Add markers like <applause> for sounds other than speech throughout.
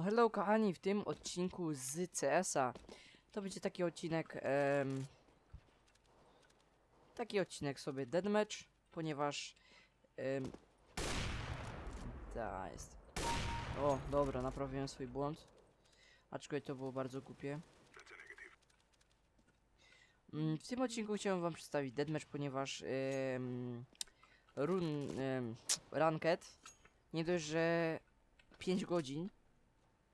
No hello kochani, w tym odcinku z CS-a to będzie taki odcinek em, taki odcinek sobie deathmatch, ponieważ em, da jest. O dobra, naprawiłem swój błąd. Aczkolwiek to było bardzo głupie. Mm, w tym odcinku chciałem wam przedstawić deathmatch, ponieważ em, run, em, ranked nie dość, że 5 godzin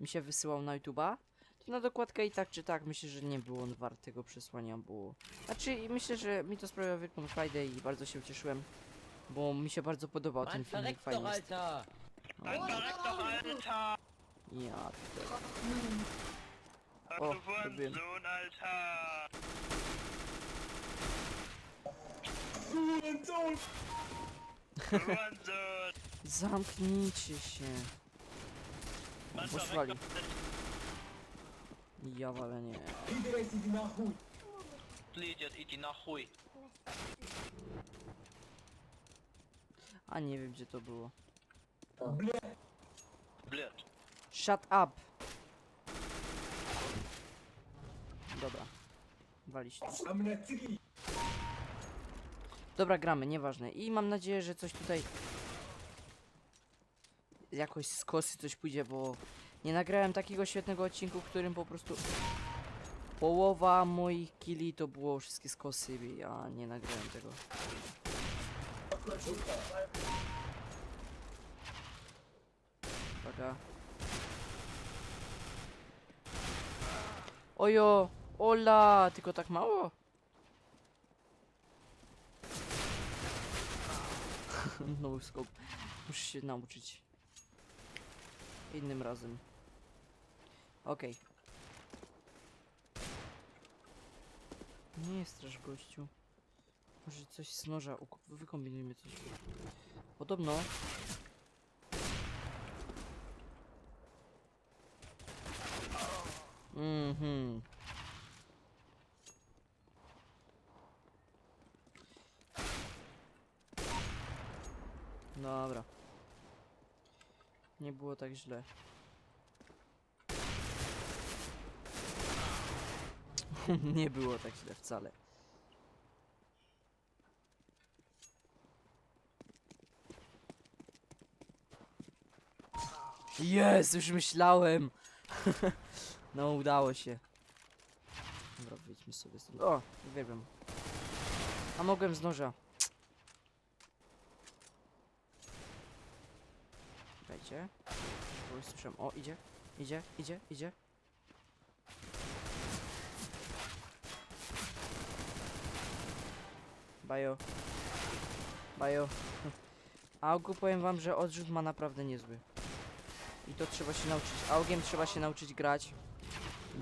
mi się wysyłał na YouTube'a, to na dokładkę i tak czy tak myślę, że nie było on wart tego przesłania, bo... Znaczy i myślę, że mi to sprawia wielką frajdę i bardzo się ucieszyłem, bo mi się bardzo podobał ten filmik, doch, fajny jest. Alter! Alter! Ja, Ach du probieren. Hurensohn, Alter! Hurensohn! zamknijcie się. Mann, Poszwali. verreck doch nicht. Ja ale nie. Idiot, idź na chuj. A nie wiem gdzie to było. Blöd. Shut up! Dobra. Walić to. Dobra, gramy, nieważne. I mam nadzieję, że coś tutaj jakoś z kosy coś pójdzie, bo nie nagrałem takiego świetnego odcinku, w którym po prostu połowa moich killi to było wszystkie z kosy, ja nie nagrałem tego. Ojo! Ola! Tylko tak mało? <laughs> no scope. Muszę się nauczyć. Innym razem. Okej. Nie jest straż gościu. Może coś z noża. Wykombinujmy coś. Podobno Mhm. Dobra. Nie było tak źle. <laughs> Nie było tak źle wcale. Jest, już myślałem. <laughs> no udało się. Dobra, wyjdźmy sobie stąd. O, uwielbiam. A mogłem z noża. Już słyszę. O, idzie, idzie, idzie, idzie. Bajo. Bajo. <laughs> A ogół powiem wam, że odrzut ma naprawdę niezły. I to trzeba się nauczyć. Augiem trzeba się nauczyć grać.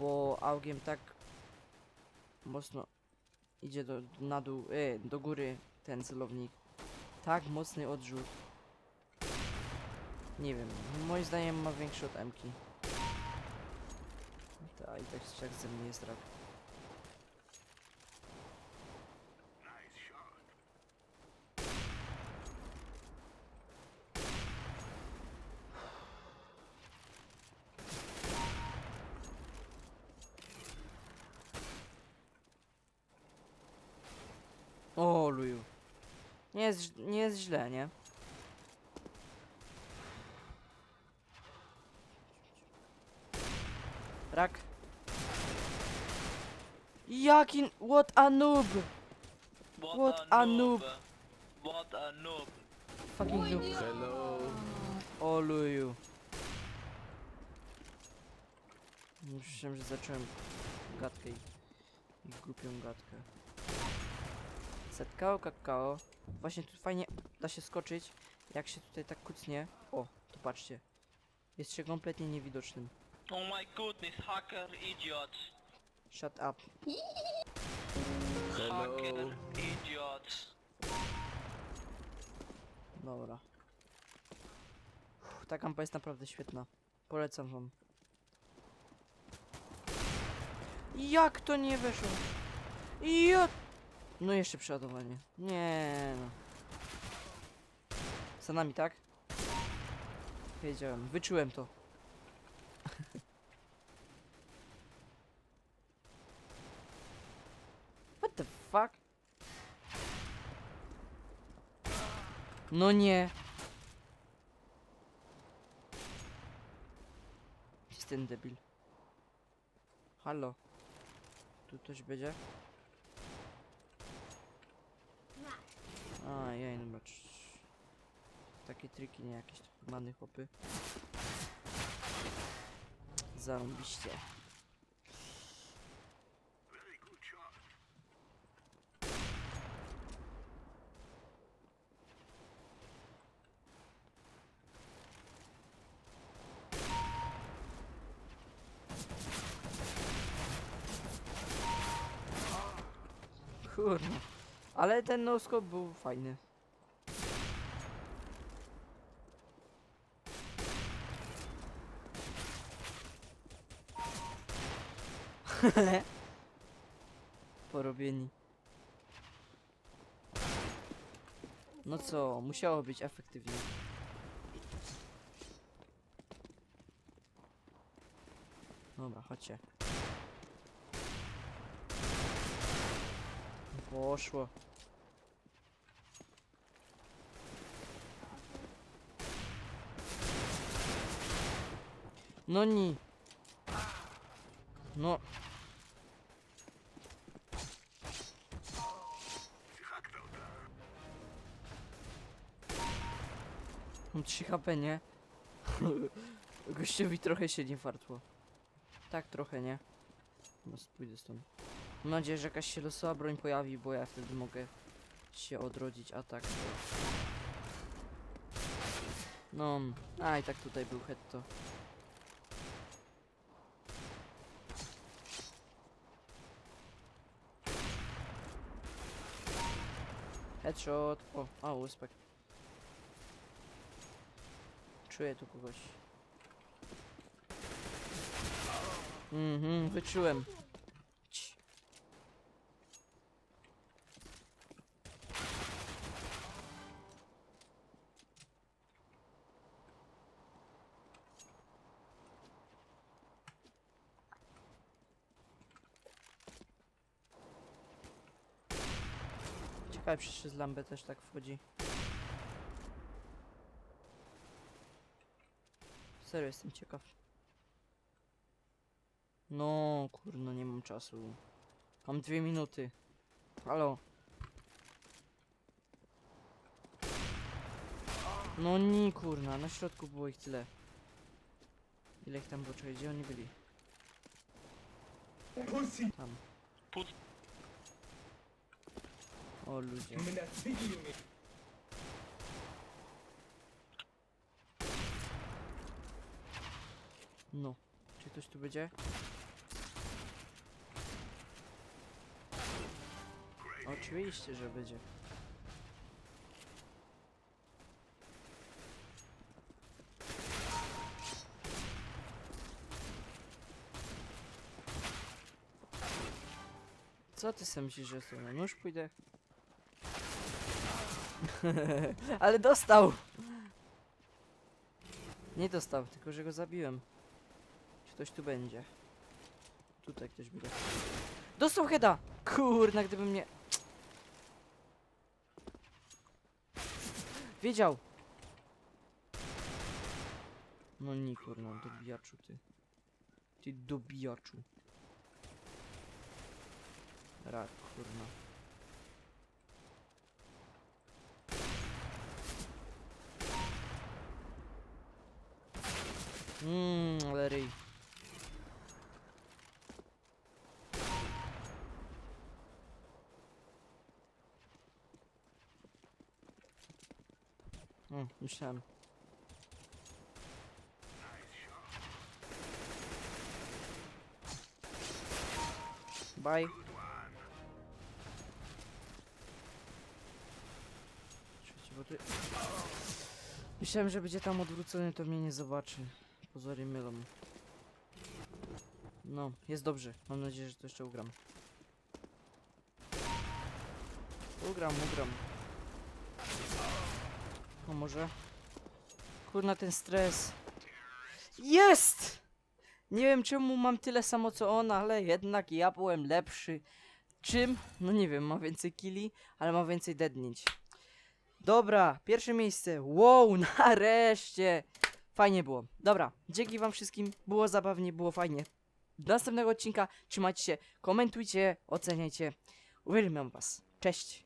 Bo augiem tak mocno idzie do, na dół, e, do góry ten celownik. Tak mocny odrzut. Nie wiem, moim zdaniem ma większy od Mki. Ta, i tak tak ze mnie jest rak. O, luju. Nie jest, nie jest źle, nie? Rak. Jaki... What a noob! What a noob. What a noob. Fucking noob. Hello. O, luju. Myślałem, że zacząłem gadkę i, i głupią gadkę. Setkao kakao. Właśnie tu fajnie da się skoczyć, jak się tutaj tak kucnie. O, tu patrzcie. Jest się kompletnie niewidocznym. Oh my goodness, hacker, idiot. Shut up. Hello. Hacker, idiot. Dobra. Uff, ta kampa jest naprawdę świetna. Polecam wam. Jak to nie weszło? Ja... No jeszcze przeładowanie. Nie no. Za nami, tak? Wiedziałem, wyczułem to. <laughs> What the fuck? No nie. Gdzie jest ten debil? Halo. Tu coś będzie? A, jej, no bacz. Takie triki, nie jakieś many chłopy. Zarąbiście. Kurwa. Ale ten noskop był fajny. Porobieni. No co, musiało być efektywnie. Dobra, chodźcie. Poszło. No ni. No. Mam 3 HP, nie? <laughs> Gościowi trochę się nie fartło. Tak trochę, nie? No pójdę stąd. Mam nadzieję, że jakaś się losowa broń pojawi, bo ja wtedy mogę się odrodzić, a tak. No, a i tak tutaj był hetto. Headshot. O, a, uspek. Czuję tu kogoś. Mhm, wyczułem. Ci. Ciekawe, czy przez lambę też tak wchodzi. Serio jestem ciekaw. No, kurno, nie mam czasu. Mam dwie minuty. Halo. No nie, kurna, na środku było ich tyle. Ile ich tam było? Czekaj, gdzie oni byli? Pussy. Tam. Put- O, ludzie. No. Czy ktoś tu będzie? Oczywiście, że będzie. Co ty sam myślisz, że jestem? No już pójdę. <laughs> Ale dostał! Nie dostał, tylko że go zabiłem. Ktoś tu będzie? Tutaj ktoś będzie. Dostał heada! Kurna, gdyby mnie... Wiedział! No nie kurna, dobijaczu ty. Ty dobijaczu. Rak, kurna. O, myślałem. Bye. Czekajcie, bo. Myślałem, że będzie tam odwrócony, to mnie nie zobaczy. Pozory mylą. No, jest dobrze. Mam nadzieję, że to jeszcze ugram. Ugram, ugram. O może? Kurna ten stres. Jest! Nie wiem czemu mam tyle samo co on, ale jednak ja byłem lepszy. Czym? No nie wiem, ma więcej killi, ale ma więcej deadnięć. Dobra, pierwsze miejsce. Wow, <laughs> nareszcie! Fajnie było. Dobra, dzięki wam wszystkim. Było zabawnie, było fajnie. Do następnego odcinka. Trzymajcie się, komentujcie, oceniajcie. Uwielbiam was. Cześć!